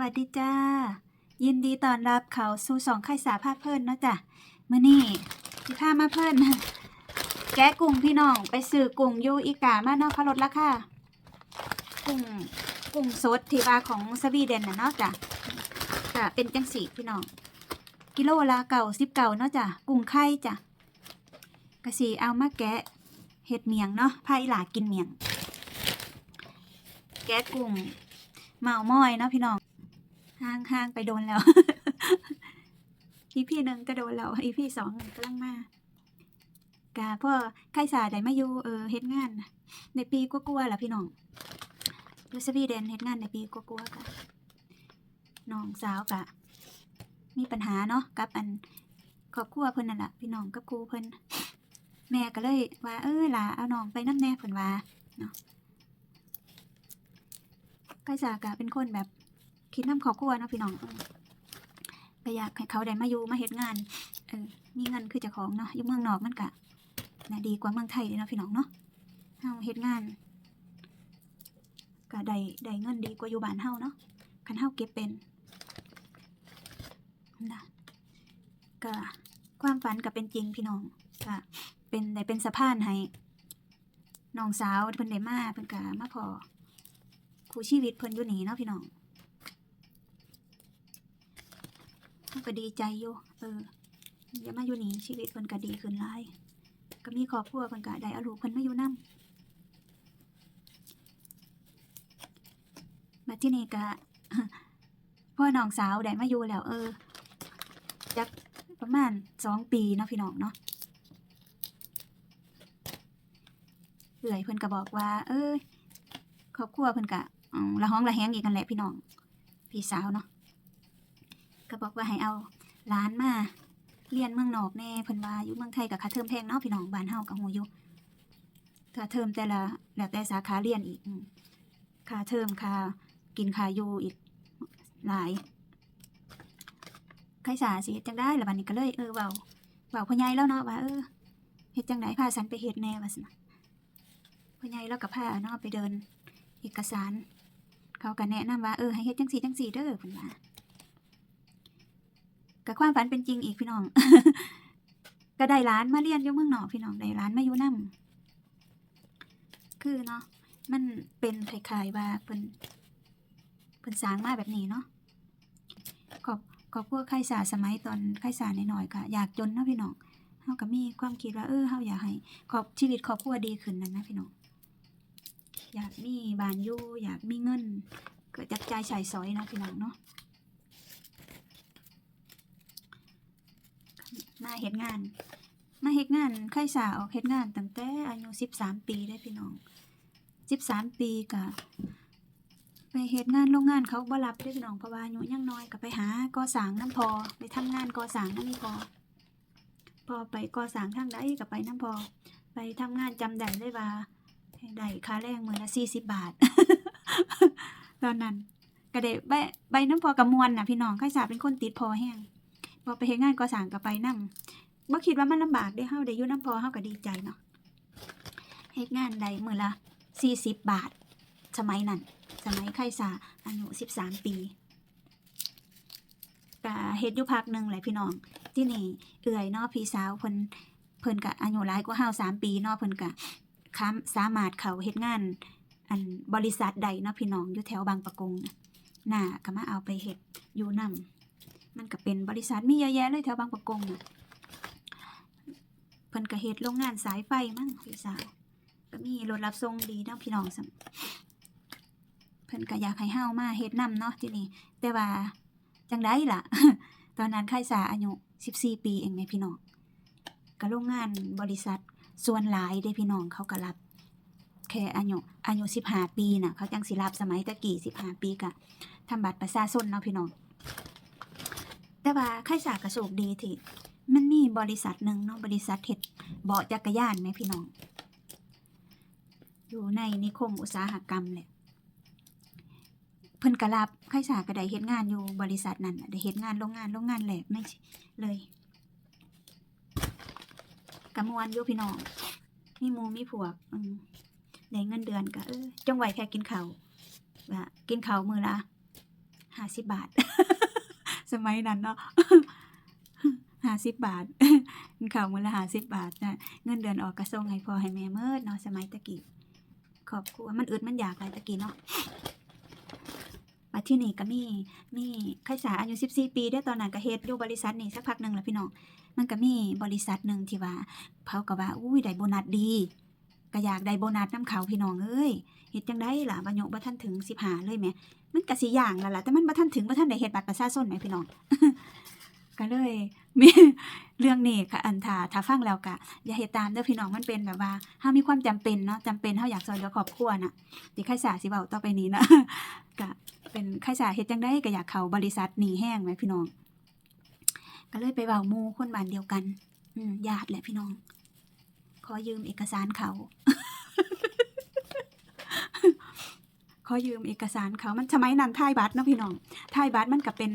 วัสดีจ้า ยินดีต้อนรับเขาสู่สองไข่สาภาพเพิ่นเนาะจ้ะมื้อนี้สิพามาเพิ่นแกะกุ้งพี่น้องไปซื้อกุ้งยูอีกามาเนาะเขาลดราคากุ้งกุ้งสดที่ว่าของสวีเดนน่ะเนาะจ้ะก็เป็นจังสีพี่น้องกิโลละเก่าสิบเก่าเนาะจ้ะกุ้งไข่จ้ะกะสีเอามาแกะเห็ดเมียงเนาะพาอีหลากินเมียง แกะกุ้งเมาม้อยเนาะพี่น้อง ห่างห่างไปโดนแล้ว อีพี่หนึ่งก็โดนแล้ว อีพี่สองกำลังมากะพ่อไข่สาได้มาอยู่เออเฮ็ดงาน ในปีกลัวๆล่ะพี่น้องอยู่สวีเดนเฮ็ดงานในปีกลัวๆกะน้องสาวกะ มีปัญหาเนาะกับอันครอบครัวเพิ่นนั่นล่ะพี่น้องกับครูเพิ่นแม่ก็เลยว่า เออล่ะเอาน้องไปน้ำแน่เพิ่นว่าเนาะไข่สากะเป็นคนแบบ คิดน้ำครอบครัวเนาะพี่น้องเออก็อยากให้เขาได้มาอยู่มาเฮ็ดงานเออมีเงินคือเจ้าของเนาะอยู่เมืองนอกมันกะน่ะดีกว่าเมืองไทยเลยเนาะพี่น้องเนาะเฮาเฮ็ดงานก็ได้ได้เงินดีกว่าอยู่บ้านเฮาเนาะคันเฮาเก็บเป็นนะก็ความฝันก็เป็นจริงพี่น้องก็เป็นได้เป็นสะพานให้น้องสาวเพิ่นได้มาเพิ่นก็มาพอคู่ชีวิตเพิ่นอยู่นี่เนาะพี่น้อง เฮา ก็ดีใจอยู่เอออย่ามาอยู่นี่ชีวิตเพิ่นก็ดีขึ้นหลายก็มีครอบครัวเพิ่นก็ได้เอาลูกเพิ่นมาอยู่นำบัดที่นี่ก็พ่อน้องสาวได้มาอยู่แล้ว เออจักประมาณสองปีเนาะพี่น้องเนาะเอื่อยเพิ่นก็บอกว่า เออครอบครัวเพิ่นก็อืมละห้องละแหงอีกกันแหละพี่น้อง พี่สาวเนาะ บอกว่าให้เอาหล้านมาเรียนเมืองนอกแน่เพิ่นว่าอยู่เมืองไทยกับค่าเทอมแพงเนาะพี่น้องบ้านเฮากับฮู้อยู่ค่าเทอมแต่ละแล้วแต่สาขาเรียนอีกค่าเทอมค่ากินค่าอยู่อีกหลายใครสาสิเฮ็ดจังได้ละบัดนี้ก็เลยเออเว้าเว้าพ่อใหญ่แล้วเนาะว่าเออเฮ็ดจังไดพาฉันไปเฮ็ดแน่ว่าซั่นะพ่อใหญ่แล้วก็พาเนาะไปเดินเอกสาร เขาก็แนะนำว่าเออให้เฮ็ดจังซี่จังซี่เด้อเพิ่นว่า กับความฝันเป็นจริงอีกพี่น้อง ก็ได้ร้านมาเรียนอยู่เมืองนอกพี่น้องได้ร้านมาอยู่นํคือเนาะมันเป็นคล้ายๆว่าเพิ่นเพิ่นสร้างมาแบบนี้เนาะขอบขอบพวกไข่สาสมัยตอนไข่สาน้อยๆก็อยากจนเนาะพี่น้องเฮาก็มีความคิดว่าเออเฮาอยากให้ครอบชีวิตครอบครัวดีขึ้นนั่นนะพี่น้องอยากมีบ้านอยู่อยากมีเงิน เก็จับจ่ายใช้สอยเนาะพี่น้องเนาะ มาเฮ็ดงาน มาเฮ็ดงานไข่สาออกเฮ็ดงานตั้งแต่อายุ13ปีได้พี่น้อง13ปีก็ไปเฮ็ดงานโรงงานเขาบ่รับเด้พี่น้องเพราะว่าอายุยังน้อยก็ไปหาก่อสร้างน้ำพอไปทำงานก่อสร้างนำอีพอพอไปก่อสร้างทางใดก็ไปน้ำพอไปทำงานจำได้เลยว่าได้ค่าแรงมื้อละ40บบาท ตอนนั้นก็ได้ใบใบน้ำพอกับมวลน่ะพี่น้องไข่สาเป็นคนติดพอแห้ง พอไปเฮ็ดงานก่อสร้างก็ไปนำบ่คิดว่ามันลำบากเด้เฮาได้อยู่นำพอเฮาก็ดีใจเนาะเฮ็ดงานได้มื้อละ40 บาท สมัยนั้นสมัยไข่สาอายุ13 ปีก็เฮ็ดอยู่พักหนึงแหละพี่น้อง ที่นี่เอื้อยเนาะพี่สาวเพิ่นเพิ่นก็อายุหลายกว่าเฮา3ปีเนาะเพิ่นก็ค้าสามารถเข้าเฮ็ดงาน อันบริษัทใดเนาะพี่น้องอยู่แถวบางปะกงน่ะน่าก็มาเอาไปเฮ็ดอยู่นำ มันก็เป็นบริษัทมีเยอะแยะเลยแถวบางประกงน่ะเพิ่นก็เฮ็ดโรงงานสายไฟมั้งพี่สาวก็มีรถรับส่งดีเนาะพี่น้องซ้ำเพิ่นก็อยากให้เฮามาเฮ็ดนํเนาะที่นี่แต่ว่าจังไดล่ะ ตอนนั้นค่ายสาอายุ14 ปีเองแม่พี่น้องก็โรงงานบริษัทส่วนหลายเด้พี่น้องเขาก็รับแค่อายุอายุ15ปีน่ะเขาจังสิรับสมัยตะกี้15ปีก็ทำบัตรประชาชนเนาะพี่น้อง แต่ว่าใค่ายสากระโชคดีที่มันมีบริษัทหนึ่งเนาะบริษัทเฮ็ดเบาะจักรยานไหมพี่น้อง อยู่ในนิคมอุตสาหกรรมแหละเพิ่นก็รับค่ายสากก็ไดเฮ็ดงานอยู่บริษัทนั้นได้เฮ็ดงานโรงงานโรงงานแหลกไม่เลยกะมวนอยู่พี่น้องมีมูมีพวกได้เงินเดือนก็เออจงไวแค่กินเขา่ากินเข้ามือละห้าสิบบาท สมัยนั้นเนาะห้าสิบบาทข่าวมือละห้าสิบบาทนะเงินเดือนออกกระทรงให้พอให้แม่เมื่อเนาะสมัยตะกี้ครอบครัวมันอึดมันอยากหลายตะกี้เนาะมาที่นี่ก็มีมีใครสาอายุ14 ปีได้ตอนนั้นก็เฮ็ดอยู่บริษัทนี่สักพักหนึ่งแล้วพี่น้องมันก็มีบริษัทหนึ่งที่ว่าเขาก็ว่าอุ้ยได้โบนัสดีก็อยากได้โบนัสนํเขาพี่น้องเอ้ยเฮ็ดจังไดล่ะบ่ยกบ่ทันถึง15เลยแหม มันก็สิอย่างแล้วล่ะแต่มันบ่ทันถึงบ่ทันได้เฮ็ดบัตรประชาชนแหมพี่น้องก็เลยมีเรื่องนี้ค่ะอันถาถ้าฟังแล้วก็อย่าเฮ็ดตามเด้อพี่น้องมันเป็นแบบว่าเฮามีความจำเป็นเนาะจำเป็นเฮาอยากช่วยเหลือครอบครัวน่ะที่ใครสาสิเว้าต่อไปนี้นะก็เป็นใครสาเฮ็ดจังไดก็อยากเข้าบริษัทนี้แห้งแหมพี่น้อง ก็เลยไปเว้าหมู่คนบ้านเดียวกัน อืมญาติแหละพี่น้อง ขอยืมเอกสารเขา ขอยืมเอกสารเขามันสมัยนั้นถ่ายบัตรเนาะพี่น้องถ่ายบัตรมันก็เป็น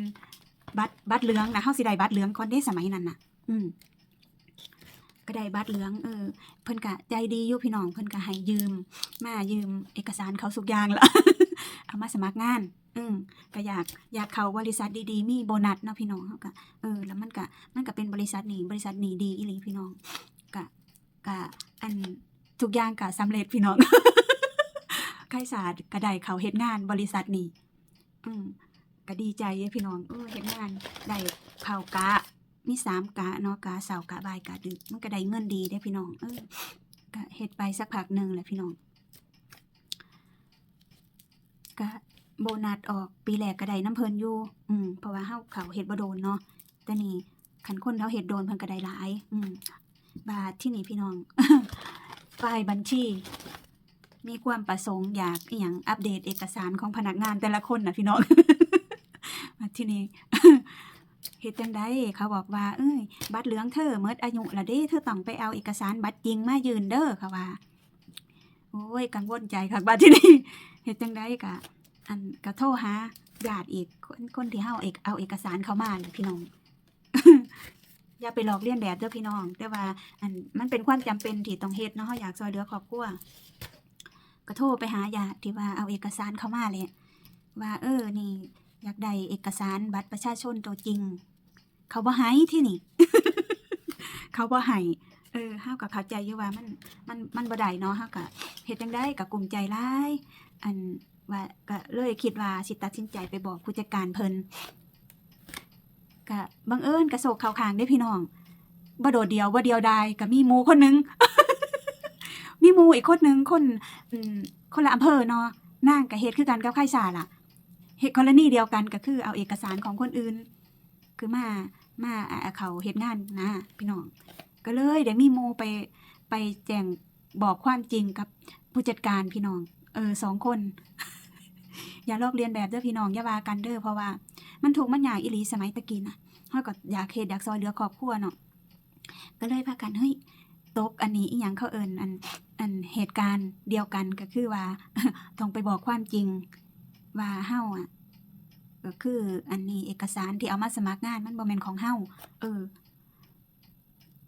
บัตรบัตรเหลืองนะเฮาสิได้บัตรเหลืองก่อนเด้สมัยนั้นน่ะ อืมก็ได้บัตรเหลืองเออเพิ่นก็ใจดีอยู่พี่น้องเพิ่นก็ให้ยืม มายืมเอกสารเขาสุกยางละเอามาสมัครงาน อืมก็อยากอยากเขาบริษัทดีๆ มีโบนัสเนาะพี่น้องเฮาก็เออแล้วมันก็มันก็เป็นบริษัทหนีบริษัทหนีดีอีหลีพี่น้องก็ก็อันทุกอย่างก็สำเร็จพี่น้อง ใครสาดก็ไดเขาเฮ็ดงานบริษัทนี้ อืมก็ดีใจพี่น้องเออเฮ็ดงานได้เข้ากะ มีสามกะเนาะกะเสาร์กะบ่ายกะดึกมันก็ได้เงินดีได้พี่น้อง เออก็เฮ็ดไปสักพักหนึงแหละพี่น้องก็โบนัสออกปีแรกก็ได้น้ำเพิ่นอยู่ อืมเพราะว่าเฮาเขาเฮ็ดบ่โดนเนาะแต่นี่คันคนเขาเฮ็ดโดนเพิ่นก็ได้หลาย อืมบาทที่นี่พี่น้องฝ่ายบัญชี มีความประสงค์อยากอหยังอัปเดตเอกสารของพนักงานแต่ละคนนะพี่น้อง มาที่นี่เฮ็ดจังไดเขาบอกว่า เอ้ย บัตรเหลืองเธอเมิดอายุละเด้เธอต้องไปเอาเอกสารบัตรจริงมายืนเด้อเขาว่า โอ้ย กังวลใจค่ะบัดที่นี่เฮ็ดจังไดกะ อันก็โทรหาญาติอีกคนคนที่เฮาเอกเอาเอกสารเขามานี่พี่น้องอย่าไปหลอกเลียนแบบเด้อพี่น้อง แต่ว่า อันมันเป็นความจำเป็นที่ต้องเฮ็ดเนาะเฮาอยากช่วยเหลือครอบครัว ก็โทรไปหาญาติที่ว่าเอาเอกสารเข้ามาเลยว่า เออนี่ อยากได้เอกสารบัตรประชาชนตัวจริง เขาบ่ให้ที่นี่ เขาบ่ให้เออเฮาวก็เข้าใจอยู่ว่ามันมันมันบ่ได้เนาะเฮาวก็เฮ็ดจังได๋ก็กลุ้มใจหลายอันว่าก็เลยคิดว่าสิตัดสินใจไปบอกผู้จัดการเพิ่นก็บังเอิญกระโศกเข้าข้างเด้พี่น้องบ่โดดเดียวบ่เดียวดายก็มีหมูคนหนึง มีมูอีกคนหนึงคนคนละอำเภอเนาะนางก็เฮ็ดคือกันกับไข่สาล่ะเฮ็ดกรณีเดียวกันก็คือเอาเอกสารของคนอื่น คือมามาอ่าเขาเฮ็ดงานนะพี่น้อง ก็เลยได้มีหมู่ไปไปแจ้งบอกความจริงกับผู้จัดการพี่น้อง เออสองคน อย่าลอกเลียนแบบเด้อพี่น้องอย่าว่ากันเด้อเพราะว่า มันถูกมันยากอีหลีสมัยตะกี้น่ะเฮาก็อยากเฮ็ดอยากซอยเหลือครอบครัวเนาะก็เลยพากันเฮ้ย ตกอันนี้อีหยังเขาเอิ้นอันอันเหตุการณ์เดียวกันก็คือว่าต้องไปบอกความจริงว่าเฮาอะก็คืออันนี้เอกสารที่เอามาสมัครงานมันบ่แม่นของเฮาเออ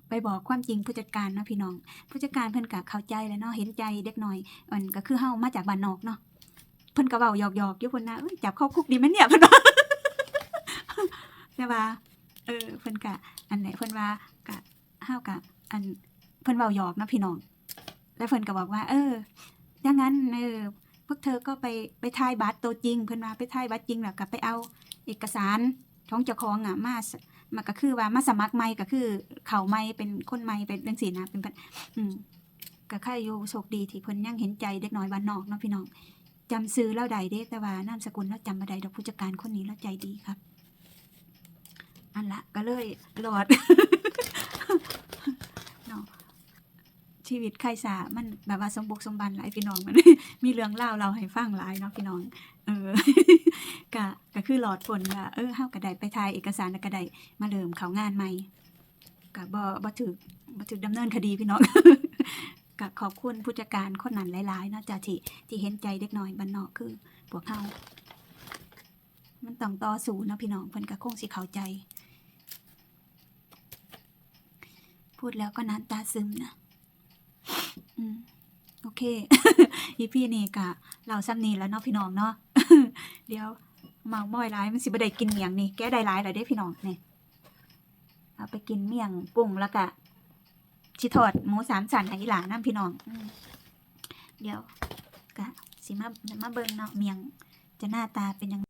ไปบอกความจริงผู้จัดการเนาะพี่น้อง ผู้จัดการเพิ่นก็เข้าใจแล้วเนาะเห็นใจเด็กน้อยอันก็คือเฮามาจากบ้านนอกเนาะเพิ่นก็เว้าหยอกๆอยู่เพิ่นนะเอ้ยจับเข้าคุกดีไหมเนี่ยเพิ่นว่าแต่ว่าเออเพิ่นก็อันไหนเพิ่นว่าก็เฮาก็อัน เพิ่นเว้าหยอกนะพี่น้อง แล้วเพิ่นก็บอกว่า เออดังนั้นเออพวกเธอก็ไปไปถ่ายบัตรตัวจริง เพิ่นว่าไปถ่ายบัตรจริงแล้วก็ไปเอาเอกสารของเจ้าของอะมามาก็คือว่ามาสมัครใหม่ก็คือ เข่าใหม่เป็นคนใหม่เป็นจังซี่นะเป็นเป็นอืมก็ค่าอยู่โชคดีที่เพิ่นยังเห็นใจเด็กน้อยบ้านนอกเนาะพี่น้องจำซื้อแล้วใดเด้แต่ว่านามสกุลแล้วจำบ่ได้ดอกผู้จัดการคนนี้แล้วใจดีครับ อันละก็เลยรอด เนาะ ชีวิตใครสามันแบบว่าสมบุกสมบันหลายพี่น้องมัน มีเรื่องเล่าเราให้ฟังหลายเนาะพี่น้องเออก็ก็คือหลอดฝนว่าเออเฮาก็ไดไปถ่ายเอกสารแล้วก็ไดมาเริ่มเขางานใหม่ก็บ่บ่ถูกบ่ถูกดำเนินคดีพี่น้องก็ขอบคุณผู้จัดการคนนั้นหลายๆเนาะจ้ะที่ที่เห็นใจเด็กน้อยบ้านนอกคือพวกเฮามันต้องต่อสู้เนาะพี่น้องเพิ่นก็คงสิเข้าใจ พูดแล้วก็น้ำตาซึมนะ อืมโอเคอีพี่นี่กะเราซ้ำนี่แล้วเนาะพี่น้องเนาะเดี๋ยวเมาม้อยหลายมันสิบ่ได้กินเมียงนี่แกได้หลายแล้วเด้พี่น้องนี่เอาไปกินเมี่ยงปรุงแล้วก็สิทอดหมูสามสันให้อีหลานํพี่น้องอเดี๋ยวก็สิมามาเบิ่งเนาะเมียงจะหน้าตาเป็นยัง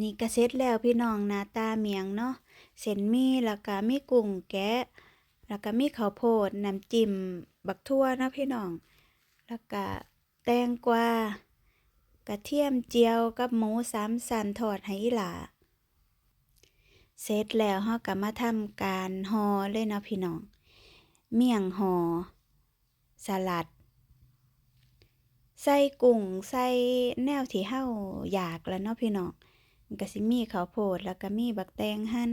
นี่ก็เสร็จแล้วพี่น้องหน้าตาเมียงเนาะเส้นมีแล้วก็มีกุ้งแกะแล้วก็มีข้าวโพดน้ำจิ้ม บักทั่วเนาะพี่น้อง แล้วก็แตงกวากระเทียมเจียวกับหมูสามสันทอดให้หลาเสร็จแล้วเฮาก็มาทำการห่อเลยเนาะพี่น้อง เมี่ยงห่อสลัด ใส่กุ้งใส่แนวที่เฮาอยากแล้วเนาะพี่น้องก็สิมีข้าวโพดแล้วก็มีบักแตงหั่น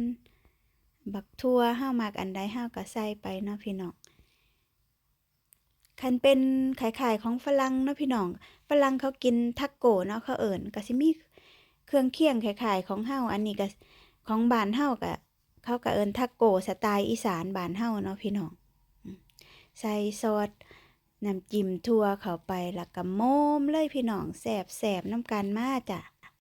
บักทั่วเฮามักอันใดเฮาก็ใส่ไปเนาะพี่น้อง คันเป็นขายๆของฝรั่งเนาะพี่น้องฝรั่งเขากินทักโกเนาะเขาเอิ้นก็สิมีเครื่องเคียงขายๆของเฮาอันนี้ก็ของบ้านเฮาก็เขาก็เอิ้นทักโกสไตล์อีสานบ้านเฮาเนาะพี่น้องใส่ซอสน้ำจิ้มทั่วเข้าไปแล้วก็โมมเลยพี่น้องแสบแสบน้ำกันมาจ้ะ